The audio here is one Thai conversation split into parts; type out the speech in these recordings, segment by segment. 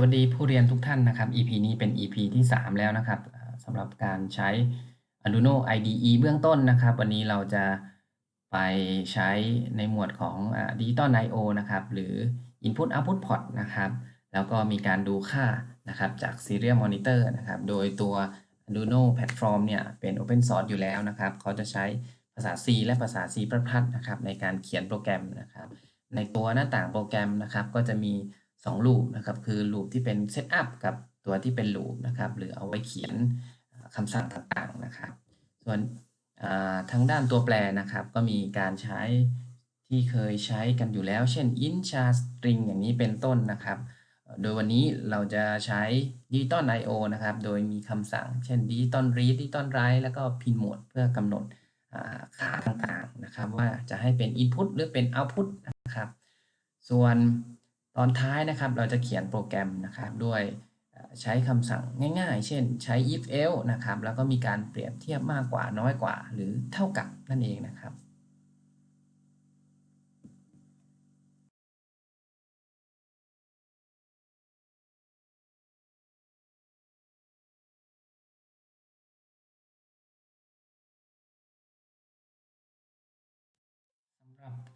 สวัสดีผู้เรียนทุกท่านนะครับ EP นี้เป็น EP ที่ 3 แล้วนะครับสำหรับการใช้ Arduino IDE เบื้องต้นนะครับ วันนี้เราจะไปใช้ในหมวดของ Digital I/O นะครับ หรือ Input Output Port นะครับ แล้วก็มีการดูค่านะครับจาก Serial Monitor นะครับ โดยตัว Arduino Platform เนี่ยเป็น Open Source อยู่แล้วนะครับ เขาจะใช้ภาษา C และภาษา C++ นะครับในการเขียนโปรแกรมนะครับ ในตัวหน้าต่างโปรแกรมนะครับก็จะมี 2ลูปนะครับ คือลูปที่เป็น Setup กับตัวที่เป็นลูปนะครับ หรือเอาไว้เขียนคำสั่งต่างๆนะครับ ส่วนทางด้านตัวแปรนะครับ ก็มีการใช้ที่เคยใช้กันอยู่แล้ว เช่น int char string อย่างนี้เป็นต้นนะครับ โดยวันนี้เราจะใช้ digital I/O นะครับ โดยมีคำสั่ง เช่น digital read digital write แล้วก็ pin mode เพื่อกำหนดค่าต่างๆนะครับ ว่าจะให้เป็น input หรือเป็น output นะครับ ส่วน ตอนท้ายนะครับเราจะเขียนโปรแกรมนะครับด้วยใช้คำสั่งง่าย ๆ เช่นใช้ if else นะครับแล้วก็มีการเปรียบเทียบมากกว่าน้อยกว่า หรือเท่ากับนั่นเองนะครับ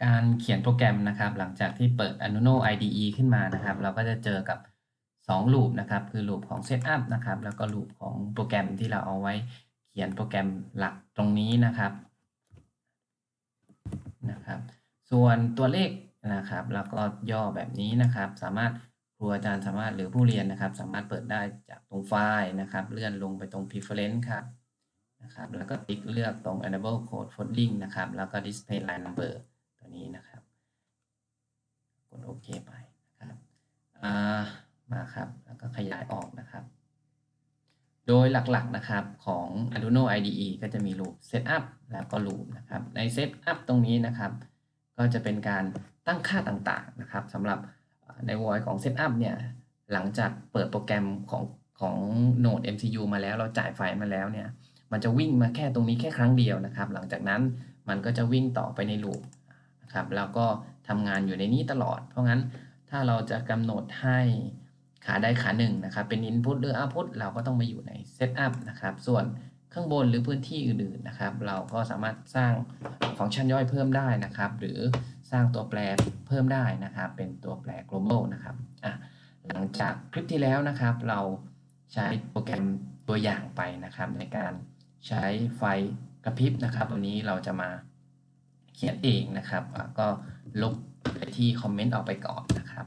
การเขียนโปรแกรมนะครับ หลังจากที่เปิด Arduino IDE ขึ้นมานะครับ เราก็จะเจอกับ2ลูปนะครับ คือลูปของ Setup นะครับ แล้วก็ลูปของโปรแกรมที่เราเอาไว้เขียนโปรแกรมหลักตรงนี้นะครับนะครับ ส่วนตัวเลขนะครับ แล้วก็ย่อแบบนี้นะครับ สามารถครูอาจารย์สามารถหรือผู้เรียนนะครับ สามารถเปิดได้จากตรงไฟล์นะครับ เลื่อนลงไปตรง preference ครับนะครับ แล้วก็ติ๊กเลือกตรง enable code folding นะครับ แล้วก็ display line number นี้นะครับ กดโอเคไปนะครับมาครับ แล้วก็ขยายออกนะครับ โดยหลักๆนะครับของ Arduino IDE ก็จะมีลูป setup แล้วก็ loop นะครับ ใน setup ตรงนี้นะครับ ก็จะเป็นการตั้งค่าต่างๆนะครับสำหรับใน v o i ของ setup เนี่ย หลังจากเปิดโปรแกรมของของ Node MCU มาแล้วเราจ่ายไฟมาแล้วเนี่ย มันจะวิ่งมาแค่ตรงนี้แค่ครั้งเดียวนะครับ หลังจากนั้นมันก็จะวิ่งต่อไปในลูป ครับแล้วก็ทำงานอยู่ในนี้ตลอด เพราะงั้นถ้าเราจะกำหนดให้ขาใดขาหนึ่งนะครับ เป็น Input หรือ Output เราก็ต้องมาอยู่ใน Setup นะครับ ส่วนข้างบนหรือพื้นที่อื่นๆนะครับ เราก็สามารถสร้างฟังก์ชันย่อยเพิ่มได้นะครับ หรือสร้างตัวแปรเพิ่มได้นะครับ เป็นตัวแปร global นะครับอะหลังจากคลิปที่แล้วนะครับ เราใช้โปรแกรมตัวอย่างไปนะครับ ในการใช้ไฟกระพริบนะครับ วันนี้เราจะมา เขียนเองนะครับก็ลบไปที่คอมเมนต์ออกไปก่อนนะครับ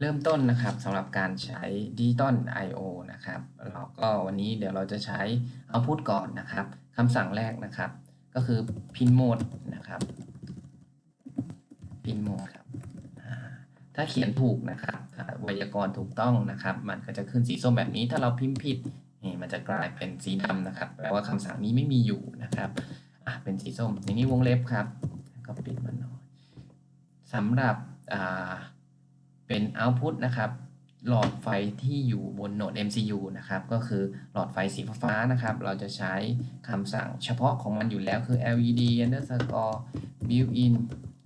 เริ่มต้นนะครับสำหรับการใช้ Digital I/O นะครับเราก็วันนี้เดี๋ยวเราจะใช้ Output ก่อนนะครับคำสั่งแรกนะครับ ก็คือ Pin Mode นะครับ Pin Mode ครับถ้าเขียนถูกนะครับอ่าไวยากรณ์ถูกต้องนะครับ มันก็จะขึ้นสีส้มแบบนี้ถ้าเราพิมพ์ผิดนี่มันจะกลายเป็นสีดำนะครับแปลว่าคำสั่งนี้ไม่มีอยู่นะครับ เป็นสีส้มอย่างนี้วงเล็บครับ ก็ปิดมันหน่อยสำหรับอ่าเป็น output นะครับ หลอดไฟที่อยู่บนโหนด MCU นะครับ ก็คือหลอดไฟสีฟ้านะครับ เราจะใช้คำสั่งเฉพาะของมันอยู่แล้วคือ LED underscore built in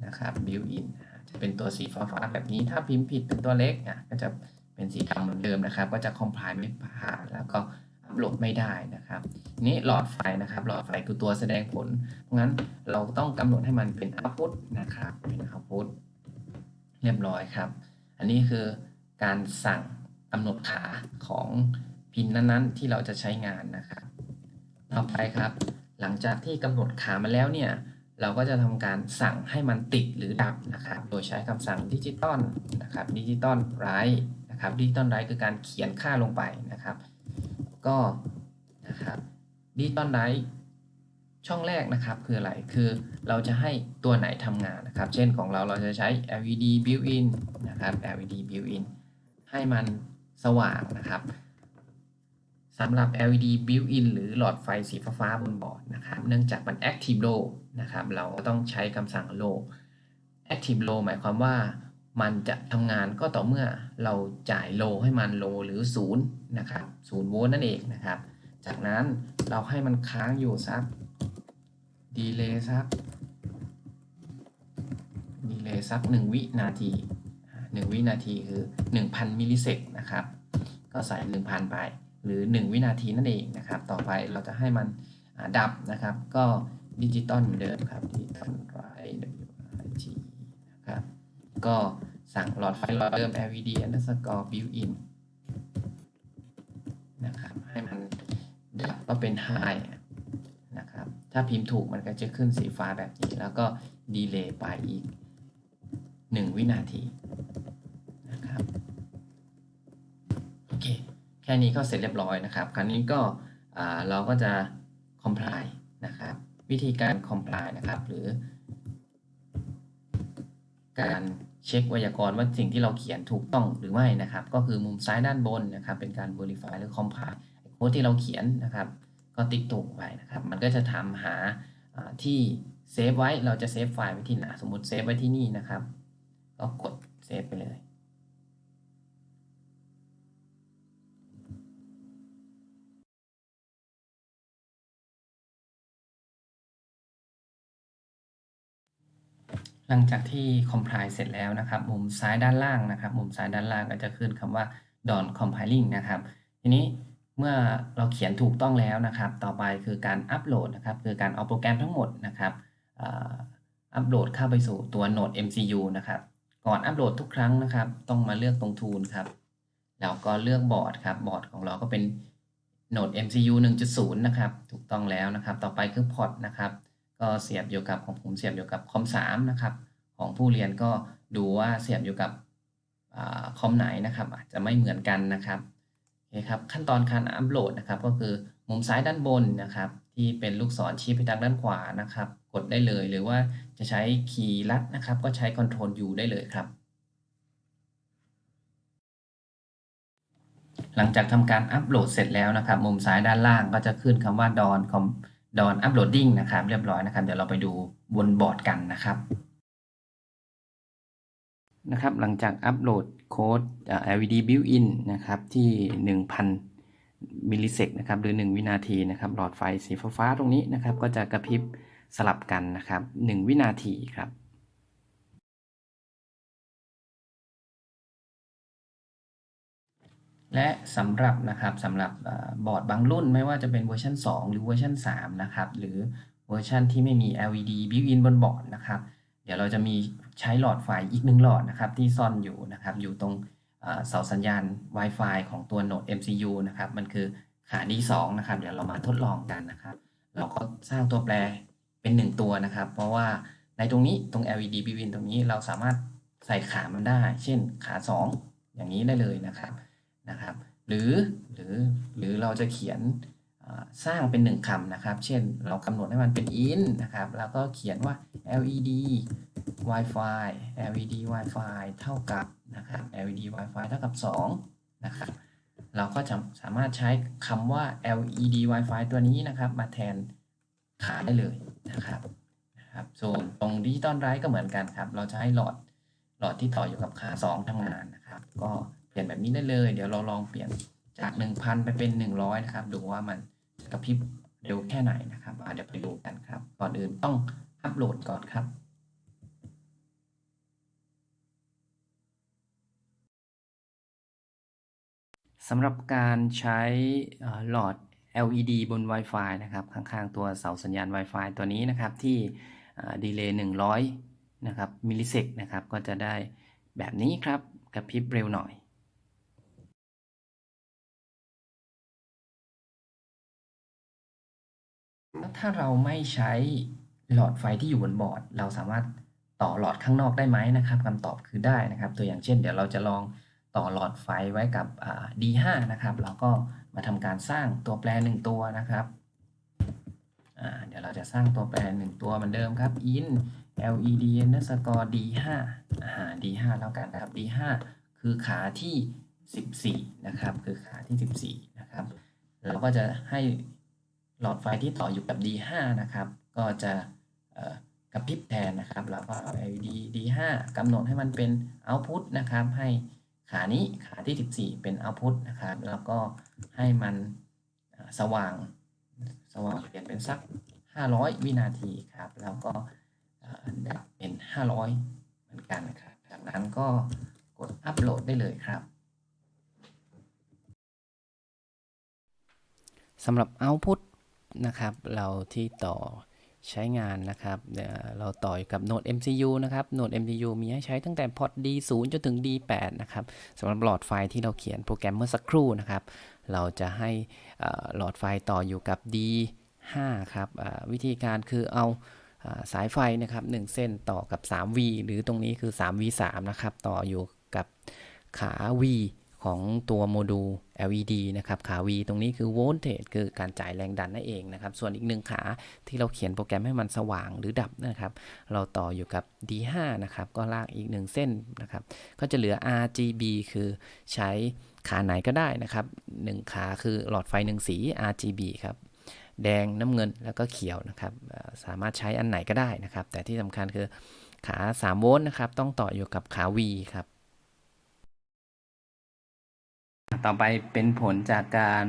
นะครับ built in จะเป็นตัวสีฟ้าแบบนี้ถ้าพิมพ์ผิดเป็นตัวเล็กอะก็จะเป็นสีดำเหมือนเดิมนะครับ ก็จะ compile ไม่ผ่านแล้วก็ หลดไม่ได้นะครับ นี้หลอดไฟนะครับ หลอดไฟคือตัวแสดงผล เพราะงั้นเราต้องกำหนดให้มันเป็น output นะครับ เป็น output เรียบร้อยครับ อันนี้คือการสั่งกำหนดขาของพินนั้นๆ ที่เราจะใช้งานนะครับต่อไปครับ หลังจากที่กำหนดขามาแล้วเนี่ยเราก็จะทำการสั่งให้มันติดหรือดับนะครับ โดยใช้คำสั่งดิจิตอลนะครับดิจิตอลไรนะครับดิจิตอลไรคือการเขียนค่าลงไปนะครับ ก็นะครับดิจิตอลไรช่องแรกนะครับคืออะไร คือเราจะให้ตัวไหนทำงานนะครับ เช่นของเราเราจะใช้ LED built-in นะครับ LED built-in ให้มันสว่างนะครับสำหรับ LED built-in หรือหลอดไฟสีฟ้าบนบอร์ดนะครับ เนื่องจากมัน active low นะครับ เราก็ต้องใช้คำสั่ง low active low หมายความว่า มันจะทำงานก็ต่อเมื่อเราจ่าย low ให้มัน low หรือ0นะครับ0โวลต์นั่นเองนะครับ จากนั้นเราให้มันค้างอยู่สักดีเลย์สักดีเลย์สัก 1 วินาที 1 วินาทีคือ 1,000มิลลิเซกนะครับ ก็ใส่ 1,000 ไปหรือ 1 วินาทีนั่นเองนะครับ ต่อไปเราจะให้มันดับนะครับ ก็ดิจิตอลเหมือนเดิมครับดิจิตอลไร WIG นะครับก็ สั่งหลอดไฟหลอดเดิม LED underscore built in นะครับให้มันดับก็เป็น high นะครับ ถ้าพิมพ์ถูกมันก็จะขึ้นสีฟ้าแบบนี้ แล้วก็ดีเลย์ไปอีก 1 วินาทีนะครับโอเคแค่นี้ก็เสร็จเรียบร้อยนะครับ คราวนี้ก็เราก็จะ comply นะครับ วิธีการ comply นะครับ หรือการ เช็คไวยากรณ์ว่าสิ่งที่เราเขียนถูกต้องหรือไม่นะครับ ก็คือมุมซ้ายด้านบนนะครับ เป็นการ verify หรือ compile โค้ดที่เราเขียนนะครับ ก็ติ๊กถูกไปนะครับ มันก็จะทำหาอ่าที่เซฟไว้เราจะเซฟไฟล์ไว้ที่ไหนสมมติเซฟไว้ที่นี่นะครับ ก็กดเซฟไปเลย หลังจากที่ compile เสร็จแล้วนะครับ มุมซ้ายด้านล่างนะครับ มุมซ้ายด้านล่างก็จะขึ้นคำว่า done compiling นะครับ ทีนี้เมื่อเราเขียนถูกต้องแล้วนะครับ ต่อไปคือการอัปโหลดนะครับ คือการเอาโปรแกรมทั้งหมดนะครับอัปโหลดเข้าไปสู่ตัว Node MCU นะครับ ก่อนอัปโหลดทุกครั้งนะครับ ต้องมาเลือกตรง Tool ครับ แล้วก็เลือกบอร์ดครับ บอร์ดของเราก็เป็น Node MCU 1.0 นะครับ ถูกต้องแล้วนะครับ ต่อไปคือพอร์ตนะครับ ก็เสียบอยู่กับของผมเสียบอยู่กับคอม3นะครับ ของผู้เรียนก็ดูว่าเสียบอยู่กับอคอมไหนนะครับ อาจจะไม่เหมือนกันนะครับโอเคครับขั้นตอนการอัปโหลดนะครับ ก็คือมุมซ้ายด้านบนนะครับ ที่เป็นลูกศรชี้ไปทางด้านขวานะครับ กดได้เลยหรือว่าจะใช้คีย์ลัดนะครับ ก็ใช้ Ctrl U ได้เลยครับ หลังจากทำการอัปโหลดเสร็จแล้วนะครับ มุมซ้ายด้านล่างก็จะขึ้นคำว่า Don ดอนอัปโหลดดิ้งนะครับ เรียบร้อยนะครับ เดี๋ยวเราไปดูบนบอร์ดกันนะครับนะครับ หลังจากอัปโหลดโค้ด LED built-in นะครับที่ 1,000 มิลลิเซกนะครับหรือ 1 วินาทีนะครับ หลอดไฟสีฟ้าๆตรงนี้นะครับ ก็จะกระพริบสลับกันนะครับ 1 วินาทีครับ และสำหรับนะครับสำหรับบอร์ดบางรุ่นไม่ว่าจะเป็นเวอร์ชัน2 หรือเวอร์ชัน3นะครับหรือเวอร์ชันที่ไม่มี LED built-in บนบอร์ดนะครับ เดี๋ยวเราจะมีใช้หลอดไฟอีกหนึ่งหลอดนะครับที่ซ่อนอยู่นะครับอยู่ตรงเสาสัญญาณ Wi-Fi ของตัว Node MCU นะครับมันคือขา D2 นะครับเดี๋ยวเรามาทดลองกันนะครับ เราก็สร้างตัวแปรเป็น 1 ตัวนะครับ เพราะว่าในตรงนี้ตรง LED built-in ตรงนี้เราสามารถใส่ขามันได้ เช่นขา 2 อย่างนี้ได้เลยนะครับ นะครับ หรือหรือหรือเราจะเขียนสร้างเป็นหนึ่งคำนะครับ เช่นเรากำหนดให้มันเป็น in นะครับ แล้วก็เขียนว่า LED Wi-Fi LED Wi-Fi เท่ากับนะครับ LED Wi-Fi เท่ากับ 2 นะครับ เราก็จะสามารถใช้คำว่า LED Wi-Fi ตัวนี้นะครับ มาแทนขาได้เลยนะครับนะครับส่วนตรงดิจิตอลไรก็เหมือนกันครับ เราจะให้หลอดหลอดที่ต่ออยู่กับขา 2ทำงานนะครับ ก็ ลี่ยนแบบนี้ได้เลย เดี๋ยวเราลองเปลี่ยนจาก 1,000 ไปเป็น 100 นะครับ ดูว่ามันกระพริบเร็วแค่ไหนนะครับเดี๋ยวไปดูกันครับ ก่อนอื่นต้องอัปโหลดก่อนครับสำหรับการใช้หลอด LED บน Wi-Fi นะครับ ข้างๆ ตัวเสาสัญญาณ Wi-Fi ตัวนี้นะครับ ที่ดีเลย์100 นะครับมิลลิเซกนะครับ ก็จะได้แบบนี้ครับ กระพริบเร็วหน่อย ถ้าเราไม่ใช้หลอดไฟที่อยู่บนบอร์ด เราสามารถต่อหลอดข้างนอกได้ไหมนะครับคำตอบคือได้นะครับ ตัวอย่างเช่น เดี๋ยวเราจะลองต่อหลอดไฟไว้กับ D5 นะครับเราก็มาทำการสร้างตัวแปร1ตัวนะครับเดี๋ยวเราจะสร้างตัวแปร1ตัวเหมือนเดิมครับ in led underscore d5 d5 แล้วกันนะครับ d5 คือขาที่ 14 นะครับ คือขาที่ 14 นะครับ เราก็จะให้ หลอดไฟที่ต่ออยู่กับ D5 นะครับ ก็จะกระพริบแทนนะครับเราก็เอา LED D5 กำหนดให้มันเป็น output นะครับ ให้ขานี้ขาที่ 14 เป็น output นะครับ แล้วก็ให้มันสว่างสว่างเปลี่ยนเป็นสัก 500 วินาทีครับ แล้วก็ดับเป็น 500 เหมือนกันนะครับ จากนั้นก็กดอัปโหลดได้เลยครับสำหรับ Output นะครับ เราที่ต่อใช้งานนะครับเอ่อเราต่ออยู่กับ Node MCU นะครับ Node MCU มีให้ใช้ตั้งแต่พอร์ต D0 จนถึง D8 นะครับสำหรับหลอดไฟที่เราเขียนโปรแกรมเมื่อสักครู่นะครับ เราจะให้หลอดไฟต่ออยู่กับ D5 ครับวิธีการคือเอาอ่าสายไฟนะครับ1เส้นต่อกับ 3V หรือตรงนี้คือ 3V3 นะครับ ต่ออยู่กับขา V ของตัวโมดูล LED นะครับ ขา V ตรงนี้คือโวลเทจคือการจ่ายแรงดันนั่นเองนะครับ ส่วนอีกหนึ่งขาที่เราเขียนโปรแกรมให้มันสว่างหรือดับนะครับ เราต่ออยู่กับ D5 นะครับ ก็ลากอีกหนึ่งเส้นนะครับ ก็จะเหลือ RGB คือใช้ขาไหนก็ได้นะครับหนึ่งขาคือหลอดไฟหนึ่งสี RGB ครับแดงน้ำเงินแล้วก็เขียวนะครับ สามารถใช้อันไหนก็ได้นะครับ แต่ที่สำคัญคือขา 3 โวลต์นะครับ ต้องต่ออยู่กับขา V ครับ ต่อไปเป็นผลจากการ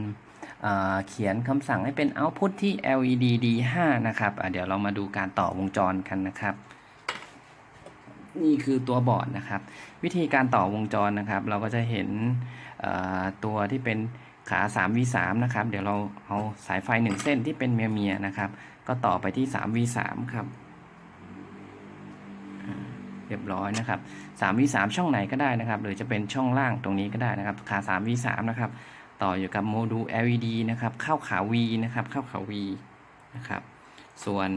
เอ่อเขียนคำสั่งให้เป็น output ที่ LED D5 นะครับเดี๋ยวเรามาดูการต่อวงจรกันนะครับ นี่คือตัวบอร์ดนะครับ วิธีการต่อวงจรนะครับ เราก็จะเห็นตัวที่เป็นขา 3V3 นะครับ เดี๋ยวเราเอาสายไฟ 1 เส้นที่เป็นเมียเมียนะครับ ก็ต่อไปที่ 3V3 ครับ เรียบร้อยนะครับ 3V3 ช่องไหนก็ได้นะครับ หรือจะเป็นช่องล่างตรงนี้ก็ได้นะครับ ขา 3V3 นะครับ ต่ออยู่กับโมดูล LED นะครับ เข้าขา V นะครับ เข้าขา V นะครับ ส่วน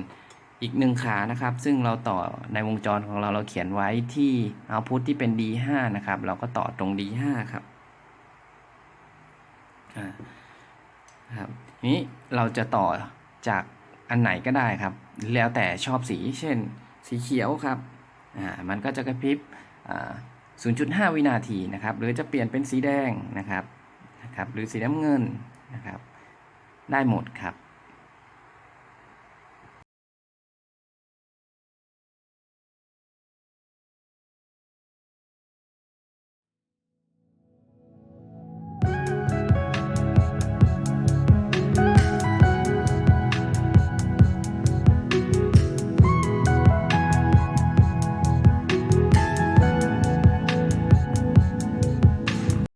อีกหนึ่งขานะครับ ซึ่งเราต่อในวงจรของเราเราเขียนไว้ที่ output ที่เป็น D5 นะครับ เราก็ต่อตรง D5 ครับครับนี้เราจะต่อจากอันไหนก็ได้ครับ แล้วแต่ชอบสีเช่น สีเขียวครับ มันก็จะกระพริบ 0.5 วินาทีนะครับ หรือจะเปลี่ยนเป็นสีแดงนะครับนะครับ หรือสีน้ำเงินนะครับ ได้หมดครับ